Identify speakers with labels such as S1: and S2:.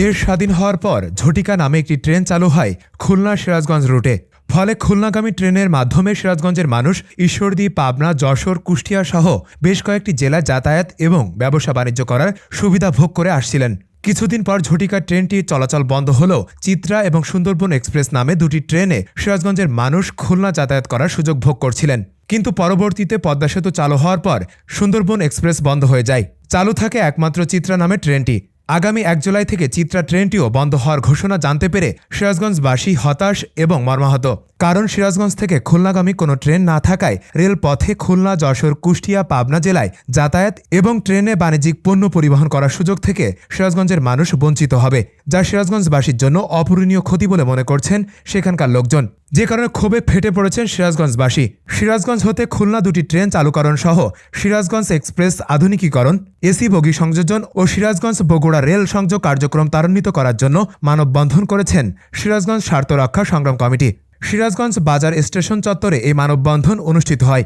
S1: দেশ স্বাধীন হওয়ার পর ঝটিকা নামে একটি ট্রেন চালু হয় খুলনা সিরাজগঞ্জ রুটে। ফলে খুলনাগামী ট্রেনের মাধ্যমে সিরাজগঞ্জের মানুষ ঈশ্বরদী, পাবনা, যশোর, কুষ্টিয়া সহ বেশ কয়েকটি জেলা যাতায়াত এবং ব্যবসা বাণিজ্য করার সুবিধা ভোগ করে আসছিলেন। কিছুদিন পর ঝটিকা ট্রেনটি চলাচল বন্ধ হলেও চিত্রা এবং সুন্দরবন এক্সপ্রেস নামে দুটি ট্রেনে সিরাজগঞ্জের মানুষ খুলনা যাতায়াত করার সুযোগ ভোগ করছিলেন। কিন্তু পরবর্তীতে পদ্মা সেতু চালু হওয়ার পর সুন্দরবন এক্সপ্রেস বন্ধ হয়ে যায়। চালু থাকে একমাত্র চিত্রা নামে ট্রেনটি। আগামী এক জুলাই থেকে চিত্রা ট্রেনটিও বন্ধ হওয়ার ঘোষণা জানতে পেরে সিরাজগঞ্জবাসী হতাশ এবং মর্মাহত। কারণ সিরাজগঞ্জ থেকে খুলনাগামী কোনো ট্রেন না থাকায় রেলপথে খুলনা, যশোর, কুষ্টিয়া, পাবনা জেলায় যাতায়াত এবং ট্রেনে বাণিজ্যিক পণ্য পরিবহন করার সুযোগ থেকে সিরাজগঞ্জের মানুষ বঞ্চিত হবে, যা সিরাজগঞ্জবাসীর জন্য অপূরণীয় ক্ষতি বলে মনে করছেন সেখানকার লোকজন। যে কারণে ক্ষোভে ফেটে পড়েছেন সিরাজগঞ্জবাসী। সিরাজগঞ্জ হতে খুলনা দুটি ট্রেন চালুকরণ সহ সিরাজগঞ্জ এক্সপ্রেস আধুনিকীকরণ, এসি বগি সংযোজন ও সিরাজগঞ্জ বগুড়া রেল সংযোগ কার্যক্রম ত্বরান্বিত করার জন্য মানববন্ধন করেছেন সিরাজগঞ্জ স্বার্থ রক্ষা সংগ্রাম কমিটি। সিরাজগঞ্জ বাজার স্টেশন চত্বরে এই মানববন্ধন অনুষ্ঠিত হয়।